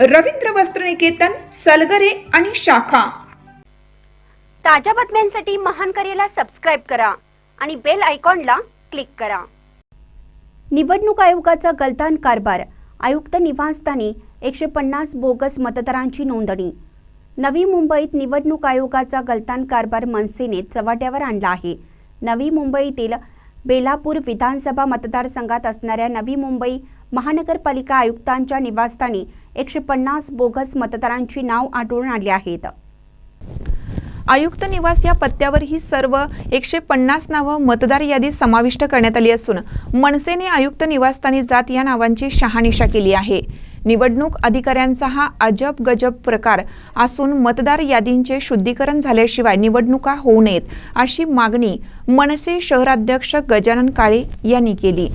रवींद्र वस्त्रनिकेतन सलगरे आणि शाखा. ताज्या बातम्यांसाठी महान करेला सबस्क्राईब करा आणि बेल आयकॉनला क्लिक करा. निवडणूक आयोगाचा गलतान कारभार आयुक्त निवासस्थानी एकशे पन्नास बोगस मतदारांची नोंदणी. नवी मुंबईत निवडणूक आयोगाचा गलतान कारभार मनसेने चव्हाट्यावर आणला आहे. नवी मुंबईतील बेलापूर विधानसभा मतदारसंघात असणाऱ्या नवी मुंबई महानगरपालिका आयुक्तांच्या निवासस्थानी एकशे पन्नास बोगस मतदारांची नाव आढळून आली आहेत. आयुक्त निवास या पत्त्यावर ही सर्व एकशे पन्नास नावं मतदार यादीत समाविष्ट करण्यात आली असून मनसेने आयुक्त निवासस्थानी जात या नावांची शहानिशा केली आहे. निवडणूक अधिकाऱ्यांचा हा अजब गजब प्रकार असून मतदार यादींचे शुद्धीकरण झाल्याशिवाय निवडणुका होऊ नयेत अशी मागणी मनसे शहराध्यक्ष गजानन काळे यांनी केली.